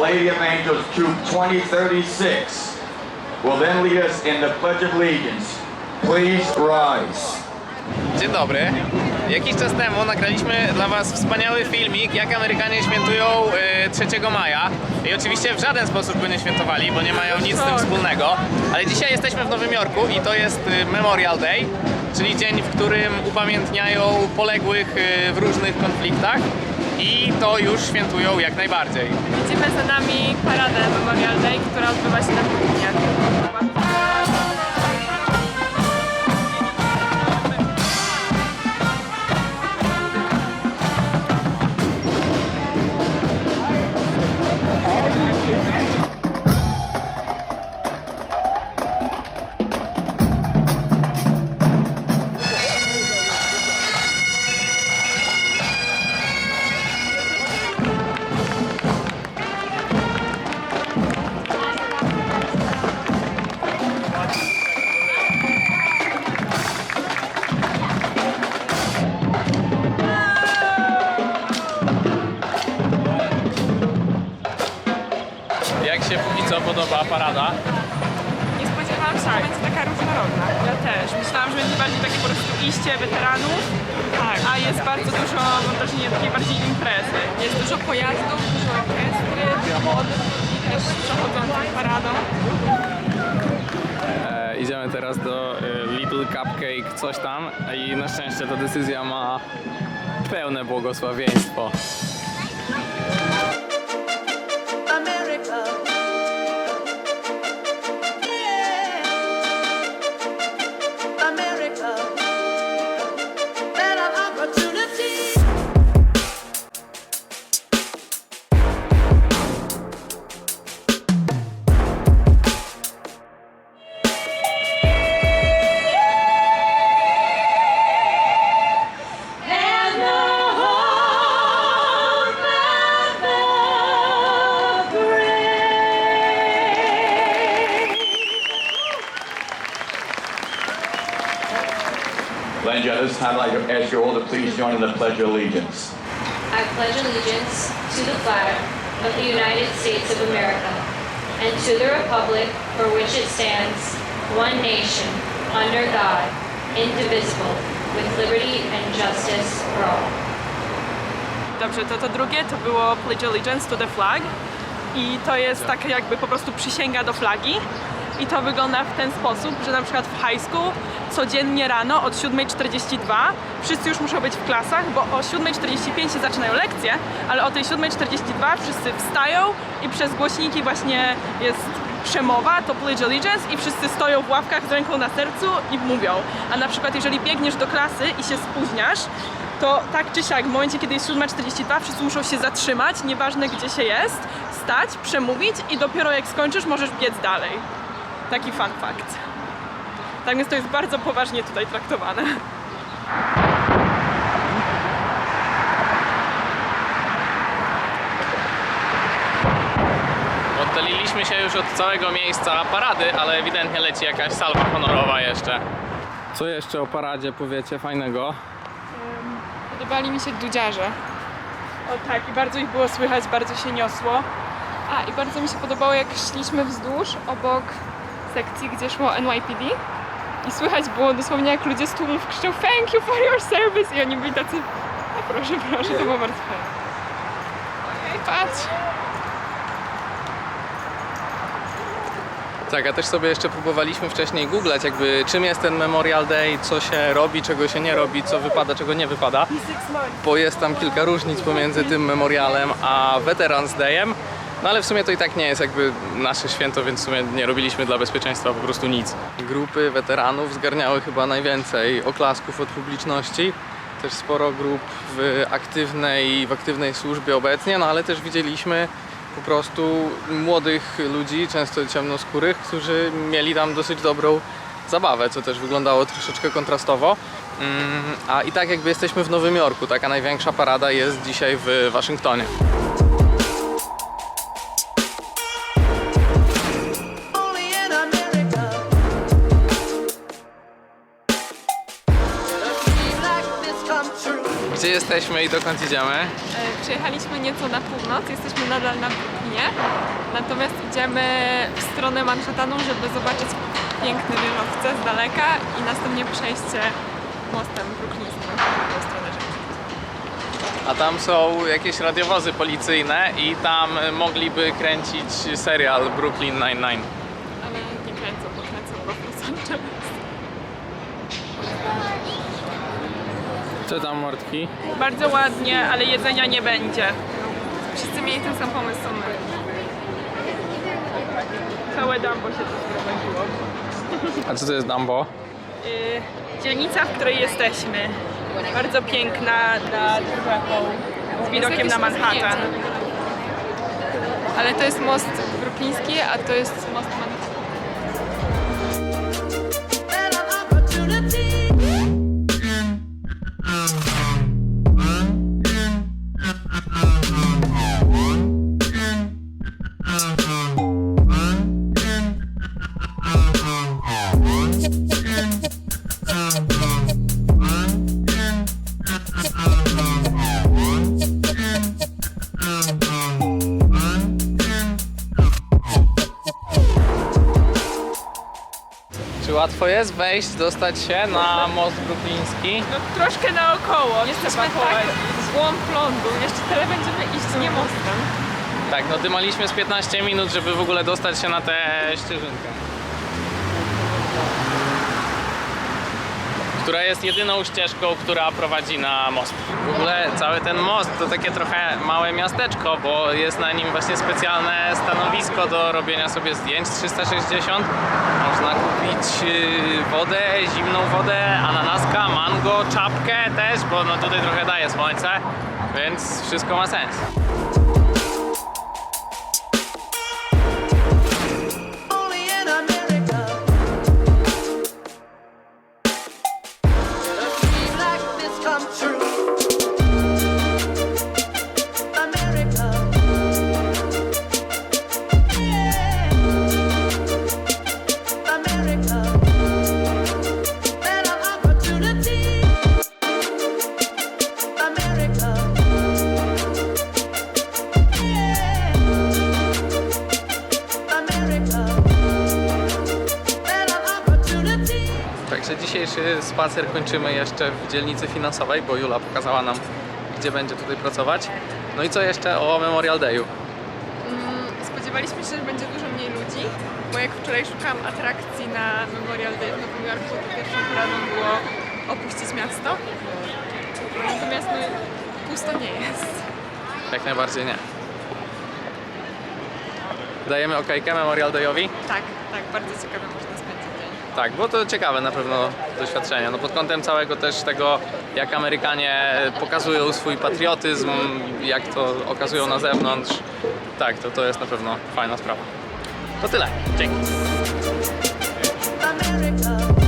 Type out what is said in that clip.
Lady of Angels Troop 2036 will then lead us in the Pledge of Allegiance. Please rise. Dzień dobry. Jakiś czas temu nagraliśmy dla Was wspaniały filmik, jak Amerykanie świętują y, 3 maja. I oczywiście w żaden sposób go nie świętowali, bo nie mają nic z tym wspólnego. Ale dzisiaj jesteśmy w Nowym Jorku i to jest y, Memorial Day, czyli dzień, w którym upamiętniają poległych y, w różnych konfliktach. I to już świętują jak najbardziej. Widzimy za nami paradę Memorial Day, która odbywa się na dwóch podoba parada? Nie spodziewałam się, że będzie taka różnorodna. Ja też. Myślałam, że będzie bardziej takie po prostu iście weteranów, a jest bardzo dużo, mam wrażenie, takiej bardziej imprezy. Jest dużo pojazdów, dużo orkiestry, dużo młodych ludzi też przechodzących paradą. E, idziemy teraz do e, Little Cupcake coś tam i na szczęście ta decyzja ma pełne błogosławieństwo. Lenja, at this time I'd like to ask you all to please join in the Pledge of Allegiance. I pledge allegiance to the flag of the United States of America and to the republic for which it stands, one nation, under God, indivisible, with liberty and justice for all. Dobrze, to to drugie to było Pledge Allegiance to the Flag i to jest taka jakby po prostu przysięga do flagi i to wygląda w ten sposób, że na przykład w high school codziennie rano od 7.42 wszyscy już muszą być w klasach, bo o 7.45 się zaczynają lekcje, ale o tej 7.42 wszyscy wstają i przez głośniki właśnie jest przemowa, to Pledge Allegiance i wszyscy stoją w ławkach z ręką na sercu i mówią. A na przykład jeżeli biegniesz do klasy i się spóźniasz, to tak czy siak w momencie, kiedy jest 7.42 wszyscy muszą się zatrzymać, nieważne gdzie się jest, stać, przemówić i dopiero jak skończysz możesz biec dalej. Taki fun fact. Tak więc to jest bardzo poważnie tutaj traktowane. Oddaliliśmy się już od całego miejsca parady, ale ewidentnie leci jakaś salwa honorowa jeszcze. Co jeszcze o paradzie powiecie fajnego? Podobali mi się dudziarze. O tak, i bardzo ich było słychać, bardzo się niosło. A, i bardzo mi się podobało, jak szliśmy wzdłuż obok sekcji, gdzie szło NYPD. I słychać było dosłownie, jak ludzie z tłumów krzyczą Thank you for your service! I oni byli tacy, a proszę, proszę, to było bardzo fajne. Ojej, patrz! Tak, a też sobie jeszcze próbowaliśmy wcześniej googlać, jakby czym jest ten Memorial Day, co się robi, czego się nie robi, co wypada, czego nie wypada. Bo jest tam kilka różnic pomiędzy tym memorialem a Veterans Dayem. No ale w sumie to i tak nie jest jakby nasze święto, więc w sumie nie robiliśmy dla bezpieczeństwa po prostu nic. Grupy weteranów zgarniały chyba najwięcej oklasków od publiczności. Też sporo grup w aktywnej, w aktywnej służbie obecnie, no ale też widzieliśmy po prostu młodych ludzi, często ciemnoskórych, którzy mieli tam dosyć dobrą zabawę, co też wyglądało troszeczkę kontrastowo. Mm, A i tak jakby jesteśmy w Nowym Jorku, taka największa parada jest dzisiaj w Waszyngtonie. Gdzie jesteśmy i dokąd idziemy? E, Przyjechaliśmy nieco na północ, jesteśmy nadal na Brooklynie, natomiast idziemy w stronę Manhattanu, żeby zobaczyć piękne wieżowce z daleka i następnie przejście mostem brooklyńskim w stronę rzeki. A tam są jakieś radiowozy policyjne i tam mogliby kręcić serial Brooklyn Nine-Nine. Ale nie kręcą, bo kręcą w Los Angeles. Co tam mordki? Bardzo ładnie, ale jedzenia nie będzie. Wszyscy mieli ten sam pomysł co my. Całe Dumbo się tu sprowadziło. A co to jest Dumbo? Y, dzielnica, w której jesteśmy. Bardzo piękna nad rzeką, z widokiem na Manhattan. Ale to jest most brukliński, a to jest most Manhattan. Łatwo jest wejść, dostać się na most brukliński? No troszkę naokoło. Jesteśmy tak w głąb lądu. Jeszcze tyle będziemy iść nie mostem. Tak, no dymaliśmy z 15 minut, żeby w ogóle dostać się na tę ścieżynkę. Która jest jedyną ścieżką, która prowadzi na most. W ogóle cały ten most to takie trochę małe miasteczko, bo jest na nim właśnie specjalne stanowisko do robienia sobie zdjęć 360. Można kupić yy, wodę, zimną wodę, ananaska, mango, czapkę też, bo no tutaj trochę daje słońce, więc wszystko ma sens. Dzisiejszy spacer kończymy jeszcze w dzielnicy finansowej, bo Jula pokazała nam, gdzie będzie tutaj pracować. No i co jeszcze o Memorial Dayu? Spodziewaliśmy się, że będzie dużo mniej ludzi, bo jak wczoraj szukałam atrakcji na Memorial Day w Nowym Jorku, to pierwszą poradą było opuścić miasto. Natomiast no, pusto nie jest. Jak najbardziej nie. Dajemy okejkę Memorial Dayowi? Tak, tak, bardzo ciekawe. Tak, bo to ciekawe na pewno doświadczenie. No pod kątem całego też tego, jak Amerykanie pokazują swój patriotyzm, jak to okazują na zewnątrz. Tak, to, to jest na pewno fajna sprawa. To tyle. Dzięki. America.